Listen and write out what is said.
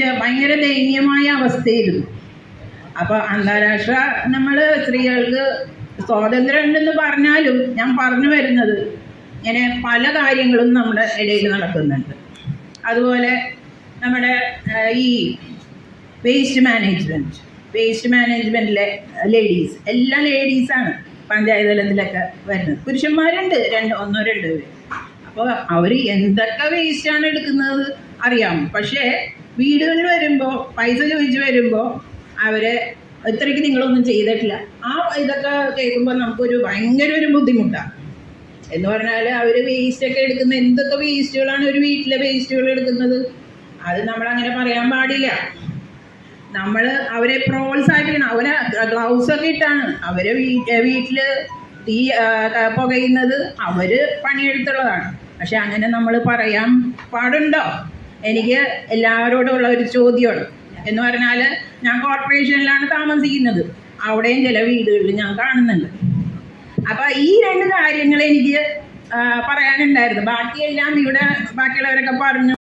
ഭയങ്കര ദയനീയമായ അവസ്ഥയായിരുന്നു. അപ്പോൾ അന്താരാഷ്ട്ര നമ്മൾ സ്ത്രീകൾക്ക് സ്വാതന്ത്ര്യം ഉണ്ടെന്ന് പറഞ്ഞാലും ഞാൻ പറഞ്ഞു വരുന്നത് ഇങ്ങനെ പല കാര്യങ്ങളും നമ്മുടെ ഇടയിൽ നടക്കുന്നുണ്ട്. അതുപോലെ നമ്മുടെ ഈ വേസ്റ്റ് മാനേജ്മെന്റ് വേസ്റ്റ് മാനേജ്മെന്റിലെ ലേഡീസ് എല്ലാ ലേഡീസാണ് പഞ്ചായത്ത് തലത്തിലൊക്കെ വരുന്നത്. പുരുഷന്മാരുണ്ട് രണ്ട് ഒന്നോ രണ്ടോ പേര്. അപ്പോൾ അവർ എന്തൊക്കെ വേസ്റ്റാണ് എടുക്കുന്നത്? അറിയാം. പക്ഷേ വീടുകളിൽ വരുമ്പോൾ പൈസ ചോദിച്ച് വരുമ്പോൾ അവരെ ഇത്രയ്ക്ക് നിങ്ങളൊന്നും ചെയ്തിട്ടില്ല. ആ ഇതൊക്കെ കേൾക്കുമ്പോൾ നമുക്കൊരു ഭയങ്കര ഒരു ബുദ്ധിമുട്ടാണ് എന്ന് പറഞ്ഞാൽ അവർ വേസ്റ്റൊക്കെ എടുക്കുന്ന എന്തൊക്കെ വേസ്റ്റുകളാണ് ഒരു വീട്ടിലെ വേസ്റ്റുകൾ എടുക്കുന്നത്? അത് നമ്മളങ്ങനെ പറയാൻ പാടില്ല. നമ്മൾ അവരെ പ്രോത്സാഹിപ്പിക്കണം. അവരെ ഗ്ലൗസ് ഒക്കെ ഇട്ടാണ് അവരെ വീട്ടിൽ തീ പുകയുന്നത്. അവർ പണിയെടുത്തുള്ളതാണ്. പക്ഷെ അങ്ങനെ നമ്മൾ പറയാൻ പാടുണ്ടോ? എനിക്ക് എല്ലാവരോടും ഉള്ള ഒരു ചോദ്യമാണ്. എന്ന് പറഞ്ഞാൽ ഞാൻ കോർപ്പറേഷനിലാണ് താമസിക്കുന്നത്. അവിടെയും ചില വീടുകളിൽ ഞാൻ കാണുന്നുണ്ട്. അപ്പോൾ ഈ രണ്ട് കാര്യങ്ങൾ എനിക്ക് പറയാനുണ്ടായിരുന്നു. ബാക്കിയെല്ലാം ഇവിടെ ബാക്കിയുള്ളവരൊക്കെ പറഞ്ഞു.